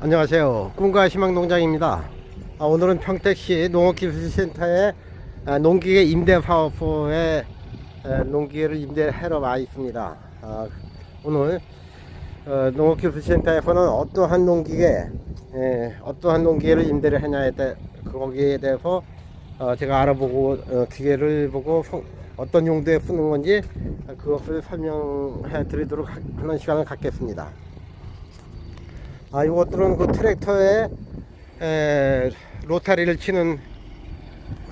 안녕하세요. 꿈과 희망 농장입니다. 아, 오늘은 평택시 농업기술센터에 아, 농기계 임대 사업소에 에, 농기계를 임대하러 와 있습니다. 아, 오늘 어, 농업기술센터에서는 어떠한 농기계, 에, 어떠한 농기계를 임대를 하냐에 대해 거기에 대해서 어, 제가 알아보고 어, 기계를 보고 성- 어떤 용도에 쓰는 건지 아, 그것을 설명해 드리도록 하- 하는 시간을 갖겠습니다. 아, 이것들은 그 트랙터에 에, 로타리를 치는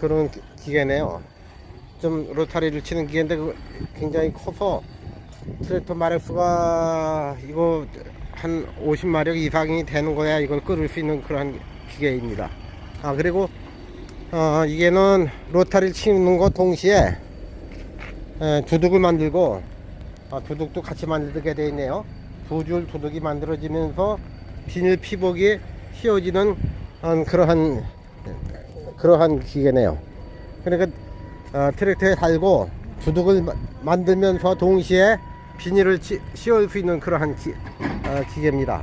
그런 기- 기계네요. 좀 로타리를 치는 기계인데 그 굉장히 커서 트랙터 마력수가 이거 한 50마력 이상이 되는 거야 이걸 끌을 수 있는 그런 기계입니다. 아 그리고 어, 이게는 로타리를 치는 것 동시에 에, 두둑을 만들고 아, 두둑도 같이 만들게 되어 있네요. 두 줄 두둑이 만들어지면서 비닐 피복이 휘어지는 어, 그러한 그러한 기계네요. 그러니까 어, 트랙터에 달고 두둑을 마- 만들면서 동시에 비닐을 치, 씌울 수 있는 그러한 기, 어, 기계입니다.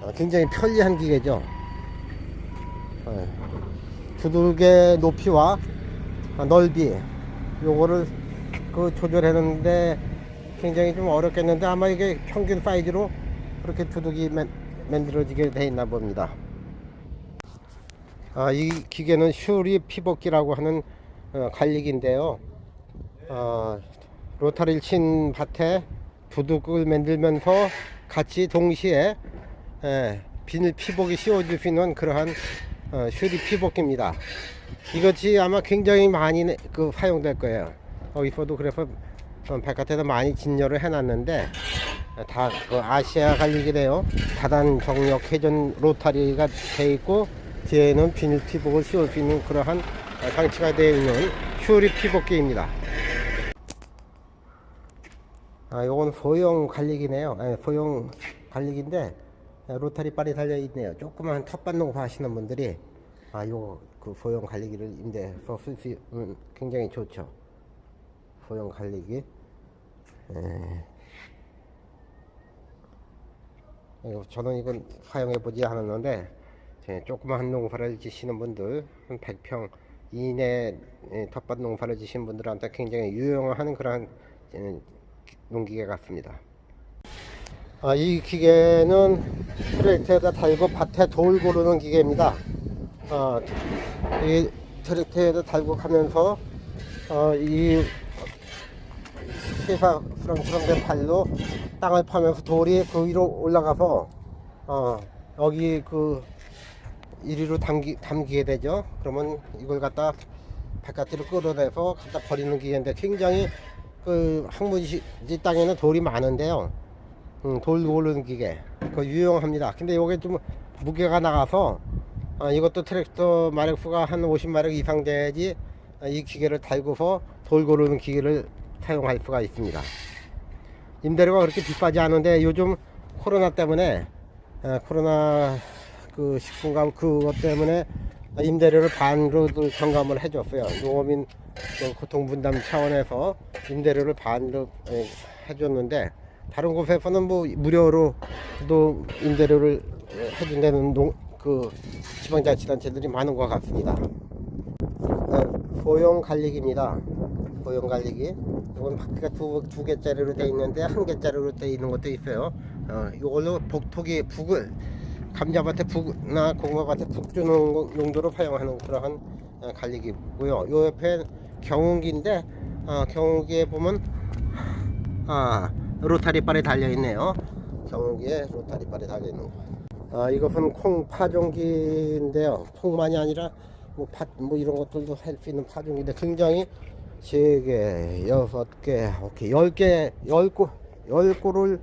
어, 굉장히 편리한 기계죠. 어, 두둑의 높이와 어, 넓이 요거를 그 조절했는데 굉장히 좀 어렵겠는데 아마 이게 평균 사이즈로 그렇게 두둑이 만, 만들어지게 돼 있나 봅니다. 아, 이 기계는 슈리 피복기라고 하는 어, 관리기인데요. 어, 로타리를 친 밭에 두둑을 만들면서 같이 동시에 예, 비닐 피복이 씌워질 수 있는 그러한 어, 슈리 피복기입니다. 이것이 아마 굉장히 많이 내- 그 사용될 거예요. 어디서도 그래서 어, 바깥에서 많이 진열을 해놨는데 다 그 아시아 관리기래요. 다단 정력 회전 로타리가 돼 있고 뒤에는 비닐 피복을 씌울 수 있는 그러한 어, 장치가 되어 있는 슈리 피복기입니다. 아, 요건 소형 관리기네요. 예, 소형 관리기인데 예, 로타리 빨이 달려 있네요. 조그만 텃밭 농사 하시는 분들이 아, 요그 소형 관리기를 임대해서 쓸수 있는 굉장히 좋죠. 소형 관리기. 예. 이거 저는 이건 사용해 보지 않았는데 예, 조그만 농사를 지시는 분들 한 100평 이내 예, 텃밭 농사를 지시는 분들한테 굉장히 유용한 그런 예, 농기계 같습니다. 아, 이 기계는 트랙터에다 달고 밭에 돌 고르는 기계입니다. 아, 이 트랙터에다 달고 가면서 어, 이 시사 수렁수렁된 발로 땅을 파면서 돌이 그 위로 올라가서 어, 여기 그 이리로 담기, 담기게 되죠. 그러면 이걸 갖다 바깥으로 끌어내서 갖다 버리는 기계인데 굉장히 그 항문지 땅에는 돌이 많은데요. 음, 돌 고르는 기계 그 유용합니다. 근데 이게 좀 무게가 나가서 아, 이것도 트랙터 마력수가 한 50마력 이상 돼야지 아, 이 기계를 달고서 돌 고르는 기계를 사용할 수가 있습니다. 임대료가 그렇게 비싸지 않은데 요즘 코로나 때문에 아, 코로나 그 식품감 그것 때문에 임대료를 반으로 경감을 해줬어요. 농업인 그 고통 분담 차원에서 임대료를 반으로 에, 해줬는데 다른 곳에서는 뭐 무료로 또 임대료를 에, 해준다는 농, 그 지방자치단체들이 많은 것 같습니다. 어, 소형 관리기입니다. 관리기. 이건 바퀴가 두, 두 개짜리로 되어 있는데 한 개짜리로 되어 있는 것도 있어요. 어, 이걸로 복토기 북을 감자밭에 북나 고구마밭에 북 주는 용도로 사용하는 그러한 어, 관리기고요. 요 옆에 경운기인데 어, 경운기에 보면 아 로타리 발이 달려 있네요. 경운기에 로타리 발이 달려 있는 거. 아 이것은 콩 파종기인데요. 콩만이 아니라 뭐, 팥, 뭐 이런 것들도 할 수 있는 파종기인데 굉장히 세 개, 여섯 개, 오케이 열 개, 열 고, 열 고를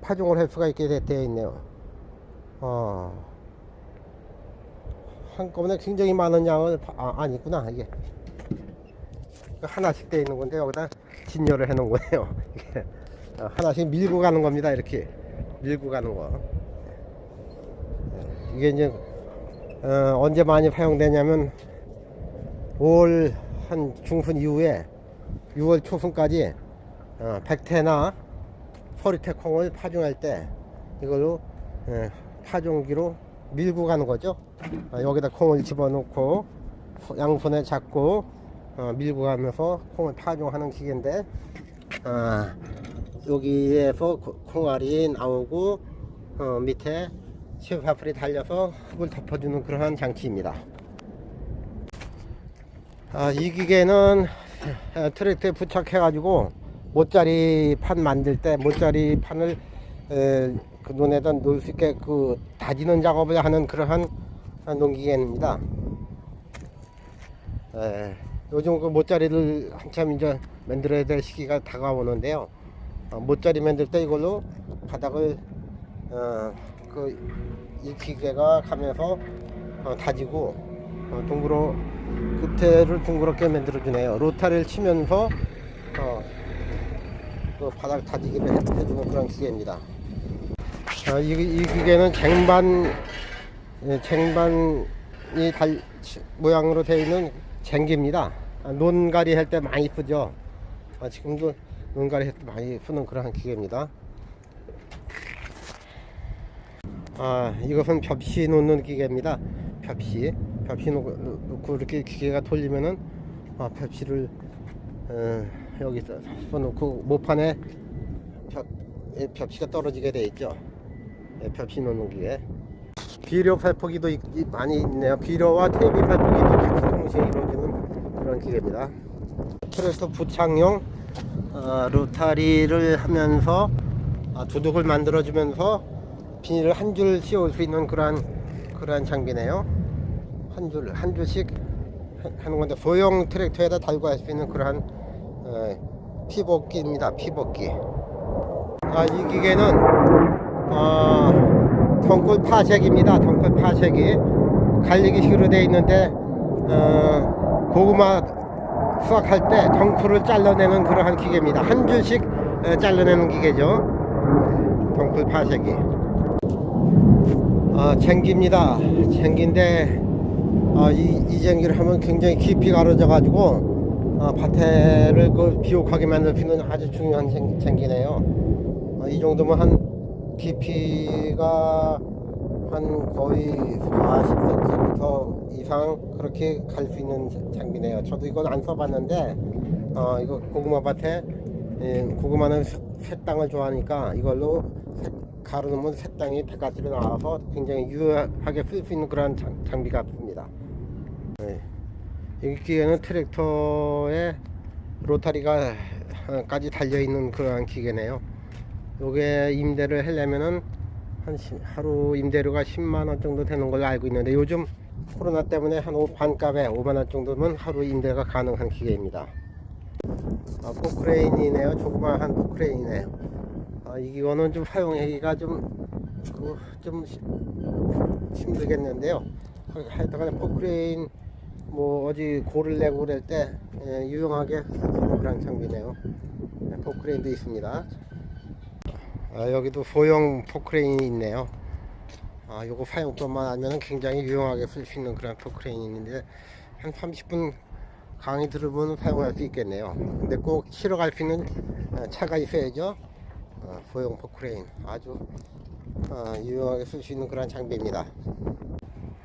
파종을 할 수가 있게 되어 있네요. 어, 한꺼번에 굉장히 많은 양을 파- 아 아니구나 이게 하나씩 돼 있는 건데 여기다 진열을 해 놓은 거예요. 하나씩 밀고 가는 겁니다. 이렇게 밀고 가는 거. 이게 이제 어, 언제 많이 사용되냐면 5월 한 중순 이후에 6월 초순까지 어, 백태나 서리태 콩을 파종할 때 이걸로 예, 파종기로 밀고 가는 거죠. 아, 여기다 콩을 집어넣고 양손에 잡고 어, 밀고 가면서 콩을 파종하는 기계인데 아, 여기에서 고- 콩알이 나오고 어, 밑에 시파풀이 달려서 흙을 덮어주는 그러한 장치입니다. 아, 이 기계는 에, 트랙터에 부착해가지고 모짜리 판 만들 때 모짜리 판을 에, 그 논에다 놓을 수 있게 그 다지는 작업을 하는 그러한 농기계입니다. 에, 요즘 그 모짜리를 한참 이제 만들어야 될 시기가 다가오는데요. 어, 모짜리 만들 때 이걸로 바닥을 어, 그이 기계가 가면서 어, 다지고 어, 둥그러 끝에를 둥그렇게 만들어 주네요. 로타를 치면서 어, 그 바닥 다지기를 해- 해주는 그런 기계입니다. 어, 이, 이 기계는 쟁반 예, 쟁반이 달 치- 모양으로 되어 있는 쟁기입니다. 아, 논가리 할 때 많이 쓰죠. 아, 지금도 논가리 할 때 많이 쓰는 그런 기계입니다. 아, 이것은 벽시 놓는 기계입니다. 벽시. 벽시 놓고, 놓고 이렇게 기계가 돌리면은 아, 벽시를 어, 여기서 써놓고 모판에 벽, 예, 벽시가 떨어지게 돼 있죠. 예, 벽시 놓는 기계. 비료 이- 많이 있네요. 비료와 퇴비 살포기도 같이 동시에 이루어지는 그런 기계입니다. 트랙터 부착용 어, 로타리를 하면서 아, 두둑을 만들어주면서 비닐을 한 줄 씌울 수 있는 그러한 그러한 장비네요. 한 줄 한 줄씩 하- 하는 건데 소형 트랙터에다 달고 할 수 있는 그러한 어, 피복기입니다. 피복기. 아, 이 기계는 어, 덩굴 파쇄기입니다. 덩굴 파쇄기 갈리기 식으로 되어 있는데 어, 고구마 수확할 때 덩굴을 잘라내는 그러한 기계입니다. 한 줄씩 어, 잘라내는 기계죠. 덩굴 파쇄기. 아, 쟁기입니다. 쟁기인데 아, 이, 이 쟁기를 하면 굉장히 깊이 가려져 가지고 아, 밭에를 그 비옥하게 만들 수 있는 아주 중요한 쟁, 쟁기네요. 아, 이 정도면 한 깊이가 한 거의 40cm 이상 그렇게 갈 수 있는 자- 장비네요. 저도 이건 안 써봤는데 어, 이거 고구마 밭에 예, 고구마는 새- 새땅을 좋아하니까 이걸로 새- 가로놓으면 새 땅이 바깥으로 나와서 굉장히 유효하게 쓸 수 있는 그런 장, 장비 같습니다. 네. 이 기계는 트랙터에 로타리가 어, 까지 달려 있는 그러한 기계네요. 요게 임대를 하려면은 한 시- 하루 임대료가 10만 원 정도 되는 걸로 알고 있는데 요즘 코로나 때문에 한 오- 반값에 5만 원 정도면 하루 임대가 가능한 기계입니다. 아, 포크레인이네요. 조그마한 포크레인이네요. 아, 이거는 좀 사용하기가 좀, 그, 좀 시- 힘들겠는데요. 하- 하여튼간에 포크레인 뭐 어디 고를 내고 그럴 때 예, 유용하게 쓰는 그런 장비네요. 네, 포크레인도 있습니다. 아, 여기도 소형 포크레인이 있네요. 아, 요거 사용법만 알면 굉장히 유용하게 쓸 수 있는 그런 포크레인인데 한 30분 강의 들으면 사용할 수 있겠네요. 근데 꼭 실어 갈 수 있는 어, 차가 있어야죠. 어, 소형 포크레인 아주 어, 유용하게 쓸 수 있는 그런 장비입니다.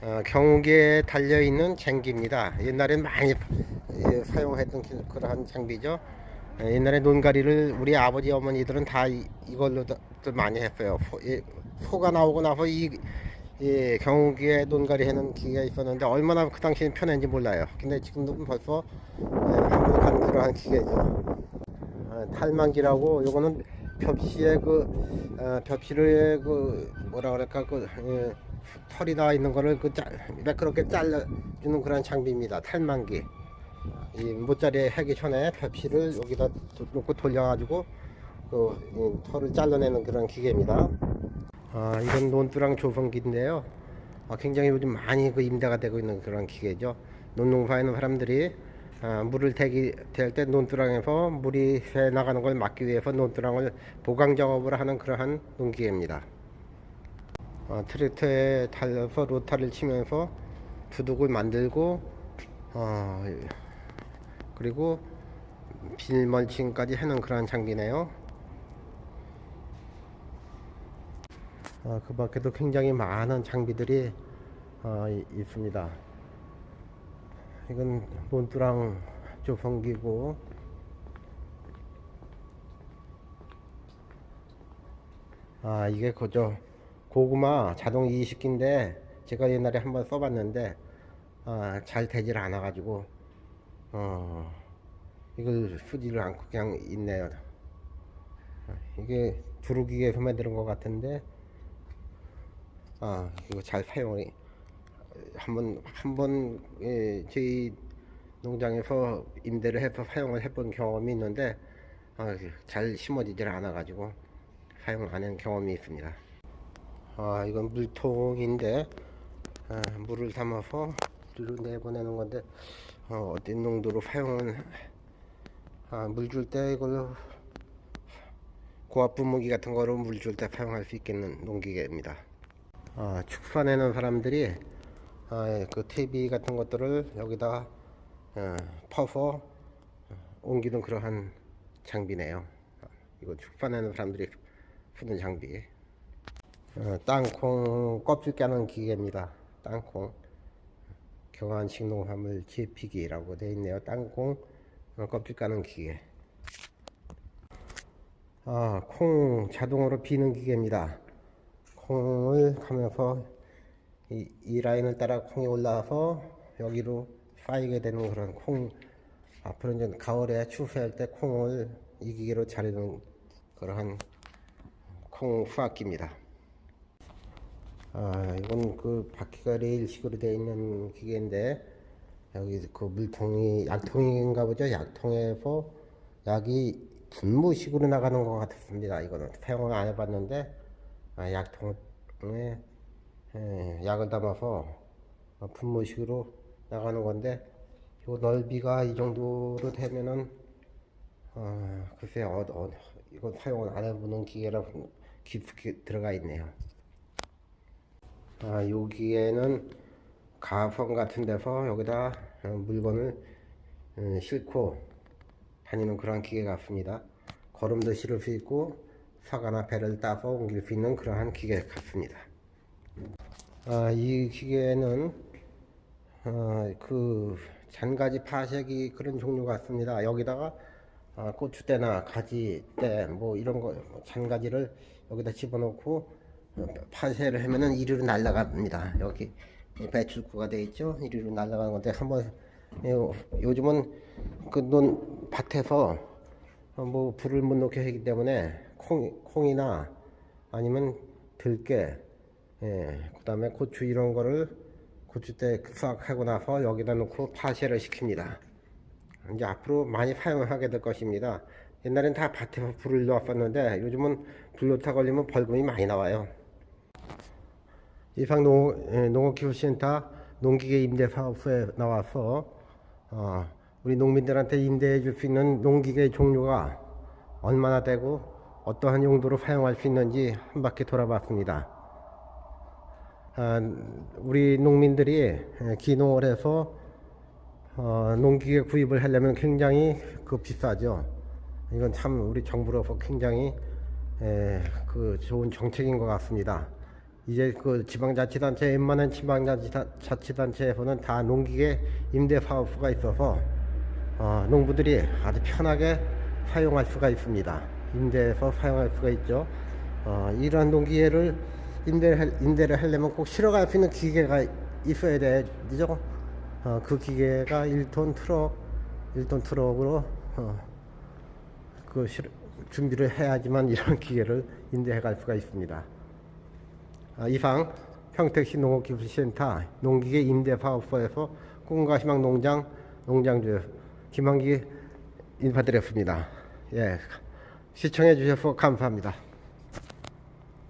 어, 경운기에 달려 있는 쟁기입니다. 옛날엔 많이 예, 사용했던 기- 그러한 장비죠. 예, 옛날에 논가리를 우리 아버지 어머니들은 다 이, 이걸로들 많이 했어요. 소, 예, 소가 나오고 나서 이, 이 경운기에 논가리 하는 기계가 있었는데 얼마나 그 당시엔 편했는지 몰라요. 근데 지금도 벌써 예, 한국한 그러한 기계죠. 어, 탈만기라고 요거는 벽시에 그 어, 벽시를 그 뭐라 그럴까 그 예, 털이 나와 있는 거를 그 짜, 매끄럽게 잘라주는 그런 장비입니다. 탈만기. 이 모짜리에 하기 전에 벽시를 여기다 도- 놓고 돌려가지고 그 이, 털을 잘라내는 그런 기계입니다. 아, 이건 논두랑 조성기인데요. 아, 굉장히 요즘 많이 그 임대가 되고 있는 그런 기계죠. 논농사하는 사람들이 아, 물을 대기 될 때 논두랑에서 물이 새 나가는 걸 막기 위해서 논두랑을 보강 작업을 하는 그러한 농기계입니다. 어, 트랙터에 달려서 로타를 치면서 두둑을 만들고 어, 그리고 비닐 멀칭까지 해놓은 그런 장비네요. 어, 그 밖에도 굉장히 많은 장비들이 어, 이- 있습니다. 이건 논두랑 조성기고 아 이게 그저 고구마 자동 이식기인데 제가 옛날에 한번 써봤는데 아, 잘 되질 않아 가지고 어 이걸 쓰지를 않고 그냥 있네요 아, 이게 두루기에서 만드는 것 같은데 아 이거 잘 사용이 한번 한번 예, 저희 농장에서 임대를 해서 사용을 해본 경험이 있는데 아, 잘 심어지질 않아 가지고 사용 안한 경험이 있습니다. 아 이건 물통인데 아, 물을 담아서 물로 내보내는 건데 어, 어떤 농도로 사용은 아, 물 줄 때 이걸로 고압 분무기 같은 거로 물 줄 때 사용할 수 있겠는 농기계입니다. 아, 축산하는 사람들이 아, 예, 그 TV 같은 것들을 여기다 어, 퍼서 옮기는 그러한 장비네요. 아, 이거 축산하는 사람들이 쓰는 장비. 어, 땅콩 껍질 까는 기계입니다. 땅콩 경환식 농산물 재피기라고 되어 있네요. 땅콩 어, 껍질 까는 기계. 아, 콩 자동으로 비는 기계입니다. 콩을 가면서 이, 이 라인을 따라 콩이 올라와서 여기로 쌓이게 되는 그런 콩 앞으로 이제 가을에 추수할 때 콩을 이 기계로 자르는 그러한 콩 수확기입니다. 아 이건 그 바퀴가 레일식으로 되어 있는 기계인데 여기 그 물통이 약통인가 보죠. 약통에서 약이 분무식으로 나가는 것 같습니다. 이거는 사용을 안 해봤는데 아, 약통에 예, 약을 담아서 어, 분무식으로 나가는 건데 요 넓이가 이 정도로 되면은 어, 글쎄 어, 어, 이거 사용을 안 해보는 기계라 깊게 들어가 있네요. 아, 여기에는 가성 같은 데서 여기다 어, 물건을 음, 싣고 다니는 그런 기계 같습니다. 걸음도 실을 수 있고 사과나 배를 따서 옮길 수 있는 그러한 기계 같습니다. 아, 이 기계는 어, 그 잔가지 파쇄기 그런 종류 같습니다. 여기다가 아, 고추대나 가지대 뭐 이런 거 잔가지를 여기다 집어넣고 어, 파쇄를 하면은 이리로 날아갑니다. 여기 배출구가 돼 있죠. 이리로 날아가는 건데 한번 요, 요즘은 그논 밭에서 어, 뭐 불을 못 놓게 하기 때문에 콩 콩이나 아니면 들깨 예, 그다음에 고추 이런 거를 고추대 수확하고 나서 여기다 놓고 파쇄를 시킵니다. 이제 앞으로 많이 사용을 하게 될 것입니다. 옛날엔 다 밭에서 불을 놓았었는데 요즘은 불로타 걸리면 벌금이 많이 나와요. 이상 농, 예, 농업기술센터 농기계 임대 사업소에 나와서 어, 우리 농민들한테 임대해 줄 수 있는 농기계 종류가 얼마나 되고 어떠한 용도로 사용할 수 있는지 한 바퀴 돌아봤습니다. 아, 우리 농민들이 예, 기농을 해서 어, 농기계 구입을 하려면 굉장히 그 비싸죠. 이건 참 우리 정부로서 굉장히 에, 그 좋은 정책인 것 같습니다. 이제 그 지방자치단체 웬만한 지방자치단체에서는 다 농기계 임대 사업소가 있어서 어, 농부들이 아주 편하게 사용할 수가 있습니다. 임대해서 사용할 수가 있죠. 어, 이러한 농기계를 임대를, 임대를 하려면 꼭 실어갈 수 있는 기계가 있어야 되죠. 어, 그 기계가 1톤 트럭, 1톤 트럭으로 어, 그 실, 준비를 해야지만 이런 기계를 임대해 갈 수가 있습니다. 아, 이상 평택시 농업기술센터 농기계 임대 사업소에서 꿈과 희망 농장 농장주 김한기 인사드렸습니다. 예, 시청해 주셔서 감사합니다.